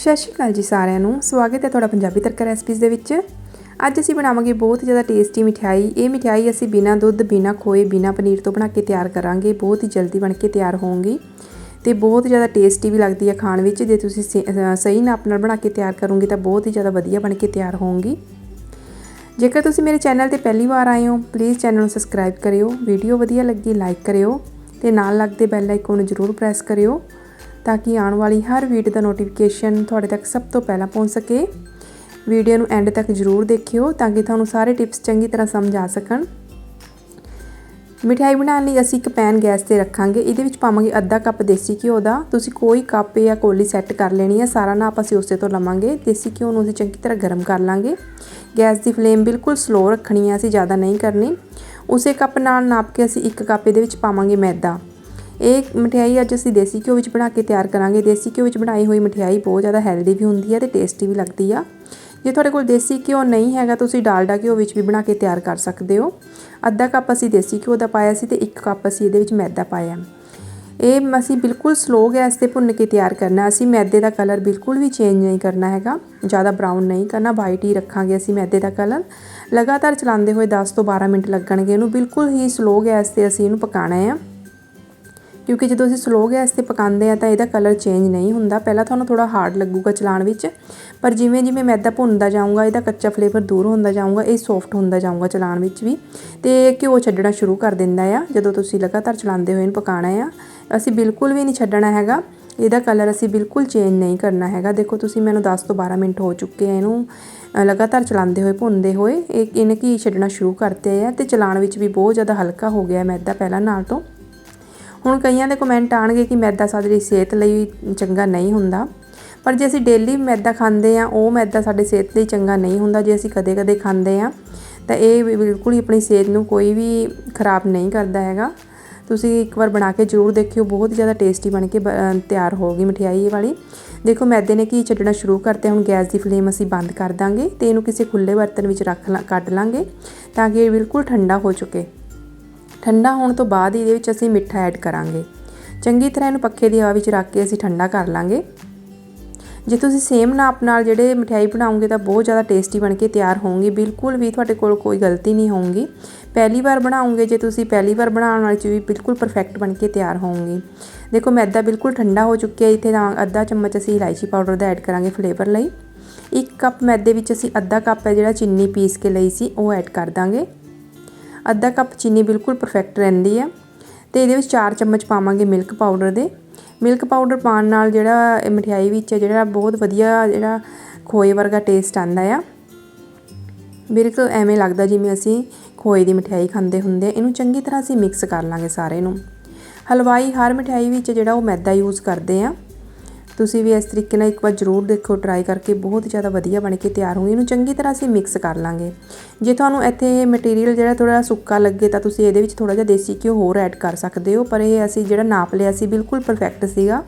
ਸਤਿ ਸ਼੍ਰੀ ਅਕਾਲ ਜੀ ਸਾਰਿਆਂ ਨੂੰ। ਸਵਾਗਤ ਹੈ ਤੁਹਾਡਾ ਪੰਜਾਬੀ ਤੜਕਾ ਰੈਸਪੀਜ਼ ਦੇ ਵਿੱਚ। ਅੱਜ ਅਸੀਂ ਬਣਾਵਾਂਗੇ ਬਹੁਤ ਹੀ ਜ਼ਿਆਦਾ ਟੇਸਟੀ ਮਠਿਆਈ। ਇਹ ਮਠਿਆਈ ਅਸੀਂ ਬਿਨਾ ਦੁੱਧ, ਬਿਨਾ ਖੋਏ, ਬਿਨਾ ਪਨੀਰ ਤੋਂ ਬਣਾ ਕੇ ਤਿਆਰ ਕਰਾਂਗੇ। ਬਹੁਤ ਹੀ ਜਲਦੀ ਬਣ ਕੇ ਤਿਆਰ ਹੋਊਗੀ ਤੇ ਬਹੁਤ ਜ਼ਿਆਦਾ ਟੇਸਟੀ ਵੀ ਲੱਗਦੀ ਹੈ ਖਾਣ ਵਿੱਚ। ਜੇ ਤੁਸੀਂ ਸੇ- ਸਹੀ ਨਾਪ ਨਾਲ ਬਣਾ ਕੇ ਤਿਆਰ ਕਰੋਗੇ ਤਾਂ ਬਹੁਤ ਹੀ ਜ਼ਿਆਦਾ ਵਧੀਆ ਬਣ ਕੇ ਤਿਆਰ ਹੋਊਗੀ। ਜੇਕਰ ਤੁਸੀਂ ਮੇਰੇ ਚੈਨਲ ਤੇ ਪਹਿਲੀ ਵਾਰ ਆਏ ਹੋ ਪਲੀਜ਼ ਚੈਨਲ ਨੂੰ ਸਬਸਕ੍ਰਾਈਬ ਕਰਿਓ। ਵੀਡੀਓ ਵਧੀਆ ਲੱਗੀ ਲਾਈਕ ਕਰਿਓ ਤੇ ਨਾਲ ਲੱਗਦੇ ਬੈਲ ਆਈਕਨ ਨੂੰ ਜ਼ਰੂਰ ਪ੍ਰੈਸ ਕਰਿਓ। ਤਾਂ ਕਿ ਆਉਣ ਵਾਲੀ ਹਰ ਵੀਡੀਓ ਦਾ ਨੋਟੀਫਿਕੇਸ਼ਨ ਤੁਹਾਡੇ ਤੱਕ ਸਭ ਤੋਂ ਪਹਿਲਾਂ ਪਹੁੰਚ ਸਕੇ। ਵੀਡੀਓ ਨੂੰ ਐਂਡ ਤੱਕ ਜ਼ਰੂਰ ਦੇਖਿਓ ਤਾਂ ਕਿ ਤੁਹਾਨੂੰ ਸਾਰੇ ਟਿਪਸ ਚੰਗੀ ਤਰ੍ਹਾਂ ਸਮਝ ਆ ਸਕਣ। ਮਿਠਾਈ ਬਣਾਉਣ ਲਈ ਅਸੀਂ ਇੱਕ ਪੈਨ ਗੈਸ ਤੇ ਰੱਖਾਂਗੇ। ਇਹਦੇ ਵਿੱਚ ਪਾਵਾਂਗੇ ਅੱਧਾ ਕੱਪ ਦੇਸੀ ਘਿਓ ਦਾ। ਤੁਸੀਂ ਕੋਈ ਕੱਪ ਜਾਂ ਕੋਲੀ ਸੈੱਟ ਕਰ ਲੈਣੀ ਹੈ ਸਾਰਾ ਨਾਪ ਅਸੀਂ ਉਸੇ ਤੋਂ ਲਵਾਂਗੇ। ਦੇਸੀ ਘਿਓ ਨੂੰ ਅਸੀਂ ਚੰਗੀ ਤਰ੍ਹਾਂ ਗਰਮ ਕਰ ਲਾਂਗੇ। ਗੈਸ ਦੀ ਫਲੇਮ ਬਿਲਕੁਲ ਸਲੋ ਰੱਖਣੀ ਹੈ ਅਸੀਂ ਜ਼ਿਆਦਾ ਨਹੀਂ ਕਰਨੀ। ਉਸੇ ਕੱਪ ਨਾਲ ਨਾਪ ਕੇ ਅਸੀਂ ਇੱਕ ਕੱਪ ਇਹਦੇ ਵਿੱਚ ਪਾਵਾਂਗੇ ਮੈਦਾ। ਇਹ ਮਠਿਆਈ ਅੱਜ ਅਸੀਂ ਦੇਸੀ ਘਿਓ ਵਿੱਚ ਬਣਾ ਕੇ ਤਿਆਰ ਕਰਾਂਗੇ। ਦੇਸੀ ਘਿਓ ਵਿੱਚ ਬਣਾਈ ਹੋਈ ਮਠਿਆਈ ਬਹੁਤ ਜ਼ਿਆਦਾ ਹੈਲਦੀ ਵੀ ਹੁੰਦੀ ਹੈ ਤੇ ਟੇਸਟੀ ਵੀ ਲੱਗਦੀ ਆ। ਜੇ ਤੁਹਾਡੇ ਕੋਲ ਦੇਸੀ ਘਿਓ ਨਹੀਂ ਹੈਗਾ, ਤੁਸੀਂ ਡਾਲਡਾ ਘਿਓ ਵਿੱਚ ਵੀ ਬਣਾ ਕੇ ਤਿਆਰ ਕਰ ਸਕਦੇ ਹੋ। ਅੱਧਾ ਕੱਪ ਅਸੀਂ ਦੇਸੀ ਘਿਓ ਦਾ ਪਾਇਆ ਸੀ ਤੇ ਇੱਕ ਕੱਪ ਅਸੀਂ ਇਹਦੇ ਵਿੱਚ ਮੈਦਾ ਪਾਇਆ। ਇਹ ਅਸੀਂ ਬਿਲਕੁਲ ਸਲੋ ਗੈਸ ਤੇ ਭੁੰਨ ਕੇ ਤਿਆਰ ਕਰਨਾ। ਅਸੀਂ ਮੈਦੇ ਦਾ ਕਲਰ ਬਿਲਕੁਲ ਵੀ ਚੇਂਜ ਨਹੀਂ ਕਰਨਾ ਹੈਗਾ। ਜ਼ਿਆਦਾ ਬਰਾਊਨ ਨਹੀਂ ਕਰਨਾ ਵਾਈਟ ਹੀ ਰੱਖਾਂਗੇ ਅਸੀਂ ਮੈਦੇ ਦਾ ਕਲਰ ਲਗਾਤਾਰ ਚਲਾਉਂਦੇ ਹੋਏ 10 ਤੋਂ 12 ਮਿੰਟ ਲੱਗਣਗੇ। ਇਹਨੂੰ ਬਿਲਕੁਲ ਹੀ ਸਲੋ ਗੈਸ ਤੇ ਅਸੀਂ ਇਹਨੂੰ ਪਕਾਣਾ ਹੈ ਕਿਉਂਕਿ ਜਦੋਂ ਅਸੀਂ ਸਲੋ ਗੈਸ ਤੇ ਪਕਾਉਂਦੇ ਆ ਤਾਂ ਇਹਦਾ ਕਲਰ ਚੇਂਜ ਨਹੀਂ ਹੁੰਦਾ। ਪਹਿਲਾਂ ਤੁਹਾਨੂੰ ਥੋੜਾ ਹਾਰਡ ਲੱਗੂਗਾ ਚਲਾਉਣ ਵਿੱਚ, ਪਰ ਜਿਵੇਂ ਜਿਵੇਂ ਮੈਦਾ ਭੁੰਨਦਾ ਜਾਊਗਾ, ਇਹਦਾ ਕੱਚਾ ਫਲੇਵਰ ਦੂਰ ਹੁੰਦਾ ਜਾਊਗਾ, ਇਹ ਸੌਫਟ ਹੁੰਦਾ ਜਾਊਗਾ ਚਲਾਉਣ ਵਿੱਚ ਵੀ। ਤੇ ਘਿਓ ਛੱਡਣਾ ਸ਼ੁਰੂ ਕਰ ਦਿੰਦਾ ਆ, ਜਦੋਂ ਤੁਸੀਂ ਲਗਾਤਾਰ ਚਲਾਉਂਦੇ ਹੋਏ ਇਹਨੂੰ ਪਕਾਉਣਾ ਆ। ਅਸੀਂ ਬਿਲਕੁਲ ਵੀ ਨਹੀਂ ਛੱਡਣਾ ਹੈਗਾ, ਇਹਦਾ ਕਲਰ ਅਸੀਂ ਬਿਲਕੁਲ ਚੇਂਜ ਨਹੀਂ ਕਰਨਾ ਹੈਗਾ। ਦੇਖੋ ਤੁਸੀਂ ਮੈਨੂੰ 10 ਤੋਂ 12 ਮਿੰਟ ਹੋ ਚੁੱਕੇ ਆ ਇਹਨੂੰ ਲਗਾਤਾਰ ਚਲਾਉਂਦੇ ਹੋਏ, ਭੁੰਨਦੇ ਹੋਏ, ਇਹ ਇਹਨੇ ਕੀ ਛੱਡਣਾ ਸ਼ੁਰੂ ਕਰਤੇ ਆ। ਤੇ ਚਲਾਉਣ ਵਿੱਚ ਵੀ ਬਹੁਤ ਜ਼ਿਆਦਾ ਹਲਕਾ ਹੋ ਗਿਆ ਮੈਦਾ ਪਹਿਲਾਂ ਨਾਲ। ਤੋਂ ਹੁਣ ਕਈਆਂ ਦੇ ਕਮੈਂਟ ਆਣਗੇ ਕਿ ਮੈਦਾ ਸਾਡੀ ਸਿਹਤ ਲਈ ਚੰਗਾ ਨਹੀਂ ਹੁੰਦਾ। ਪਰ ਜੇ ਅਸੀਂ ਡੇਲੀ ਮੈਦਾ ਖਾਂਦੇ ਆ ਉਹ ਮੈਦਾ ਸਾਡੇ ਸਿਹਤ ਲਈ ਚੰਗਾ ਨਹੀਂ ਹੁੰਦਾ। ਜੇ ਅਸੀਂ ਕਦੇ-ਕਦੇ ਖਾਂਦੇ ਆ ਤਾਂ ਇਹ ਬਿਲਕੁਲ ਹੀ ਆਪਣੀ ਸਿਹਤ ਨੂੰ ਕੋਈ ਵੀ ਖਰਾਬ ਨਹੀਂ ਕਰਦਾ ਹੈਗਾ। ਤੁਸੀਂ ਇੱਕ ਵਾਰ ਬਣਾ ਕੇ ਜ਼ਰੂਰ ਦੇਖਿਓ ਬਹੁਤ ਜ਼ਿਆਦਾ ਟੇਸਟੀ ਬਣ ਕੇ ਬ- ਅ, ਤਿਆਰ ਹੋਊਗੀ ਮਠਿਆਈ ਇਹ ਵਾਲੀ। ਦੇਖੋ ਮੈਦੇ ਨੇ ਕੀ ਛੱਡਣਾ ਸ਼ੁਰੂ ਕਰਤੇ ਹੁਣ ਗੈਸ ਦੀ ਫਲੇਮ ਅਸੀਂ ਬੰਦ ਕਰ ਦਾਂਗੇ ਤੇ ਇਹਨੂੰ ਕਿਸੇ ਖੁੱਲੇ ਬਰਤਨ ਵਿੱਚ ਰੱਖ ਲਾ ਕੱਢ ਲਾਂਗੇ ਤਾਂ ਕਿ ਇਹ ਬਿਲਕੁਲ ਠੰਡਾ ਹੋ ਚੁੱਕੇ। ਠੰਡਾ ਹੋਣ ਤੋਂ ਬਾਅਦ ਇਹਦੇ ਵਿੱਚ ਅਸੀਂ ਮਿੱਠਾ ਐਡ ਕਰਾਂਗੇ। ਚੰਗੀ ਤਰ੍ਹਾਂ ਇਹਨੂੰ ਪੱਖੇ ਦੀ ਹਵਾ ਵਿੱਚ ਰੱਖ ਕੇ ਅਸੀਂ ਠੰਡਾ ਕਰ ਲਾਂਗੇ। ਜੇ ਤੁਸੀਂ ਸੇਮ ਨਾਪ ਨਾਲ ਜਿਹੜੇ ਮਠਿਆਈ ਬਣਾਉਂਗੇ ਤਾਂ ਬਹੁਤ ਜ਼ਿਆਦਾ ਟੇਸਟੀ ਬਣ ਕੇ ਤਿਆਰ ਹੋਣਗੇ। ਬਿਲਕੁਲ ਵੀ ਤੁਹਾਡੇ ਕੋਲ ਕੋਈ ਗਲਤੀ ਨਹੀਂ ਹੋਊਗੀ। ਪਹਿਲੀ ਵਾਰ ਬਣਾਉਂਗੇ ਜੇ ਤੁਸੀਂ ਪਹਿਲੀ ਵਾਰ ਬਣਾਉਣ ਵਾਲੀ ਚ ਵੀ ਬਿਲਕੁਲ ਪਰਫੈਕਟ ਬਣ ਕੇ ਤਿਆਰ ਹੋਣਗੇ ਦੇਖੋ, ਮੈਦਾ ਬਿਲਕੁਲ ਠੰਡਾ ਹੋ ਚੁੱਕਿਆ ਇੱਥੇ ਤਾਂ ਅੱਧਾ ਚਮਚ ਅਸੀਂ ਇਲਾਇਚੀ ਪਾਊਡਰ ਦਾ ਐਡ ਕਰਾਂਗੇ ਫਲੇਵਰ ਲਈ। ਇੱਕ ਕੱਪ ਮੈਦੇ ਵਿੱਚ ਅਸੀਂ ਅੱਧਾ ਕੱਪ ਹੈ ਜਿਹੜਾ ਚੀਨੀ ਪੀਸ ਕੇ ਲਈ ਸੀ, ਉਹ ਐਡ ਕਰ ਦਾਂਗੇ। ਅੱਧਾ ਕੱਪ ਚੀਨੀ ਬਿਲਕੁਲ ਪਰਫੈਕਟ ਰਹਿੰਦੀ ਹੈ ਤੇ ਇਹਦੇ ਵਿੱਚ 4 ਚਮਚ ਪਾਵਾਂਗੇ ਮਿਲਕ ਪਾਊਡਰ ਦੇ। ਮਿਲਕ ਪਾਊਡਰ ਪਾਉਣ ਨਾਲ ਜਿਹੜਾ ਇਹ ਮਠਿਆਈ ਵਿੱਚ ਜਿਹੜਾ ਬਹੁਤ ਵਧੀਆ ਜਿਹੜਾ ਖੋਏ ਵਰਗਾ ਟੇਸਟ ਆਂਦਾ ਆ। ਬਿਲਕੁਲ ਐਵੇਂ ਲੱਗਦਾ ਜਿਵੇਂ ਅਸੀਂ ਖੋਏ ਦੀ ਮਠਿਆਈ ਖਾਂਦੇ ਹੁੰਦੇ ਇਹਨੂੰ ਚੰਗੀ ਤਰ੍ਹਾਂ ਅਸੀਂ ਮਿਕਸ ਕਰ ਲਾਂਗੇ ਸਾਰੇ ਨੂੰ। ਹਲਵਾਈ ਹਰ ਮਠਿਆਈ ਵਿੱਚ ਜਿਹੜਾ ਉਹ ਮੈਦਾ ਯੂਜ਼ ਕਰਦੇ ਆ। ਤੁਸੀਂ ਵੀ ਇਸ ਤਰੀਕੇ ਨਾਲ ਇੱਕ ਵਾਰ ਜ਼ਰੂਰ ਦੇਖੋ ਟਰਾਈ ਕਰਕੇ ਬਹੁਤ ਜ਼ਿਆਦਾ ਵਧੀਆ ਬਣ ਕੇ ਤਿਆਰ ਹੋਊਗੀ। ਇਹਨੂੰ ਚੰਗੀ ਤਰ੍ਹਾਂ ਅਸੀਂ ਮਿਕਸ ਕਰ ਲਾਂਗੇ। ਜੇ ਤੁਹਾਨੂੰ ਇੱਥੇ ਮਟੀਰੀਅਲ ਜਿਹੜਾ ਥੋੜਾ ਸੁੱਕਾ ਲੱਗੇ ਤਾਂ ਤੁਸੀਂ ਇਹਦੇ ਵਿੱਚ ਥੋੜਾ ਜਿਹਾ ਦੇਸੀ ਘਿਓ ਹੋਰ ਐਡ ਕਰ ਸਕਦੇ ਹੋ, ਪਰ ਇਹ ਅਸੀਂ ਜਿਹੜਾ ਨਾਪ ਲਿਆ ਸੀ ਬਿਲਕੁਲ ਪਰਫੈਕਟ ਸੀਗਾ।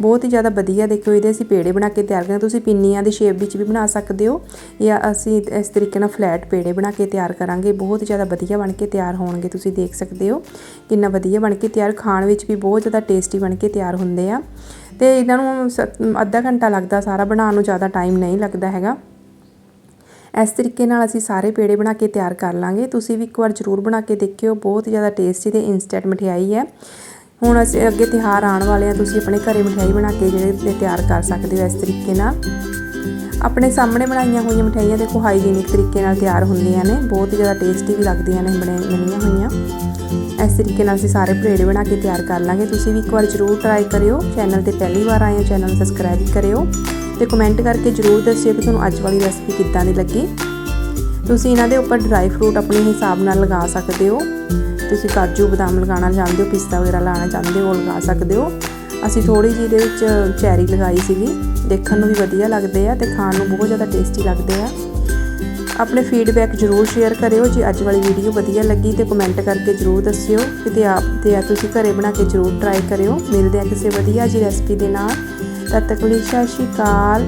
ਬਹੁਤ ਹੀ ਜ਼ਿਆਦਾ ਵਧੀਆ ਦੇਖੋ, ਇਹਦੇ ਅਸੀਂ ਪੇੜੇ ਬਣਾ ਕੇ ਤਿਆਰ ਕਰਾਂਗੇ। ਤੁਸੀਂ ਪਿੰਨੀਆਂ ਦੀ ਸ਼ੇਪ ਵਿੱਚ ਵੀ ਬਣਾ ਸਕਦੇ ਹੋ ਜਾਂ ਅਸੀਂ ਇਸ ਤਰੀਕੇ ਨਾਲ ਫਲੈਟ ਪੇੜੇ ਬਣਾ ਕੇ ਤਿਆਰ ਕਰਾਂਗੇ। ਬਹੁਤ ਜ਼ਿਆਦਾ ਵਧੀਆ ਬਣ ਕੇ ਤਿਆਰ ਹੋਣਗੇ, ਤੁਸੀਂ ਦੇਖ ਸਕਦੇ ਹੋ। ਕਿੰਨਾ ਵਧੀਆ ਬਣ ਕੇ ਤਿਆਰ, ਖਾਣ ਵਿੱਚ ਵੀ ਬਹੁਤ ਜ਼ਿਆਦਾ ਟੇਸਟੀ ਬਣ ਕੇ ਤਿਆਰ ਹੁੰਦੇ ਆ। ਤੇ ਇਹਨਾਂ ਨੂੰ ਸ- ਅੱਧਾ ਘੰਟਾ ਲੱਗਦਾ ਸਾਰਾ ਬਣਾਉਣ ਨੂੰ, ਜ਼ਿਆਦਾ ਟਾਈਮ ਨਹੀਂ ਲੱਗਦਾ ਹੈਗਾ। ਇਸ ਤਰੀਕੇ ਨਾਲ ਅਸੀਂ ਸਾਰੇ ਪੇੜੇ ਬਣਾ ਕੇ ਤਿਆਰ ਕਰ ਲਾਂਗੇ। ਤੁਸੀਂ ਵੀ ਇੱਕ ਵਾਰ ਜ਼ਰੂਰ ਬਣਾ ਕੇ ਦੇਖਿਓ, ਬਹੁਤ ਜ਼ਿਆਦਾ ਟੇਸਟੀ ਤੇ ਇਨਸਟੈਂਟ ਮਠਿਆਈ ਹੈ। ਹੁਣ ਅਸੀਂ ਅੱਗੇ ਤਿਉਹਾਰ ਆਉਣ ਵਾਲੇ ਆ, ਤੁਸੀਂ ਆਪਣੇ ਘਰੇ ਮਠਿਆਈ ਬਣਾ ਕੇ ਜਿਹੜੇ ਤਿਆਰ ਕਰ ਸਕਦੇ ਹੋ ਇਸ ਤਰੀਕੇ ਨਾਲ। ਆਪਣੇ ਸਾਹਮਣੇ ਬਣਾਈਆਂ ਹੋਈਆਂ ਮਠਿਆਈਆਂ ਦੇਖੋ ਹਾਈਜੀਨਿਕ ਤਰੀਕੇ ਨਾਲ ਤਿਆਰ ਹੁੰਦੀਆਂ ਨੇ, ਬਹੁਤ ਹੀ ਜ਼ਿਆਦਾ ਟੇਸਟੀ ਵੀ ਲੱਗਦੀਆਂ ਨੇ ਬਣੇ ਬਣੀਆਂ ਹੋਈਆਂ। ਇਸ ਤਰੀਕੇ ਨਾਲ ਅਸੀਂ ਸਾਰੇ ਪਰੇੜੇ ਬਣਾ ਕੇ ਤਿਆਰ ਕਰ ਲਾਂਗੇ। ਤੁਸੀਂ ਵੀ ਇੱਕ ਵਾਰ ਜ਼ਰੂਰ ਟਰਾਈ ਕਰਿਓ ਚੈਨਲ ਤੇ ਪਹਿਲੀ ਵਾਰ ਆਏ ਹੋ ਚੈਨਲ ਸਬਸਕ੍ਰਾਈਬ ਕਰਿਓ ਤੇ ਕਮੈਂਟ ਕਰਕੇ ਜ਼ਰੂਰ ਦੱਸਿਓ ਕਿ ਤੁਹਾਨੂੰ ਅੱਜ ਵਾਲੀ ਰੈਸਪੀ ਕਿੱਦਾਂ ਦੀ ਲੱਗੀ। ਤੁਸੀਂ ਇਹਨਾਂ ਦੇ ਉੱਪਰ ਡਰਾਈ ਫਰੂਟ ਆਪਣੇ ਹਿਸਾਬ ਨਾਲ ਲਗਾ ਸਕਦੇ ਹੋ। ਤੁਸੀਂ ਕਾਜੂ, ਬਦਾਮ ਲਗਾਉਣਾ ਚਾਹੁੰਦੇ ਹੋ, ਪਿਸਤਾ ਵਗੈਰਾ ਲਾਉਣਾ ਚਾਹੁੰਦੇ ਹੋ, ਉਹ ਲਗਾ ਸਕਦੇ ਹੋ। ਅਸੀਂ ਥੋੜੀ ਜਿਹੀ ਦੇ ਵਿੱਚ ਚੈਰੀ ਲਗਾਈ ਸੀਗੀ। ਦੇਖਣ ਨੂੰ ਵੀ ਵਧੀਆ ਲੱਗਦੇ ਆ ਤੇ ਖਾਣ ਨੂੰ ਬਹੁਤ ਜ਼ਿਆਦਾ ਟੇਸਟੀ ਲੱਗਦੇ ਆ। ਆਪਣੇ ਫੀਡਬੈਕ ਜ਼ਰੂਰ ਸ਼ੇਅਰ ਕਰਿਓ। ਜੇ ਅੱਜ ਵਾਲੀ ਵੀਡੀਓ ਵਧੀਆ ਲੱਗੀ ਤੇ ਕਮੈਂਟ ਕਰਕੇ ਜ਼ਰੂਰ ਦੱਸਿਓ। ਕਿਤੇ ਆਪ ਤੇ ਆ ਤੁਸੀਂ ਘਰੇ ਬਣਾ ਕੇ ਜ਼ਰੂਰ ਟਰਾਈ ਕਰਿਓ। ਮਿਲਦੇ ਆ ਕਿਸੇ ਵਧੀਆ ਜੀ ਰੈਸਪੀ ਦੇ ਨਾਲ। ਤਦ ਤੱਕ ਲਈ ਸਤਿ ਸ਼੍ਰੀ ਅਕਾਲ।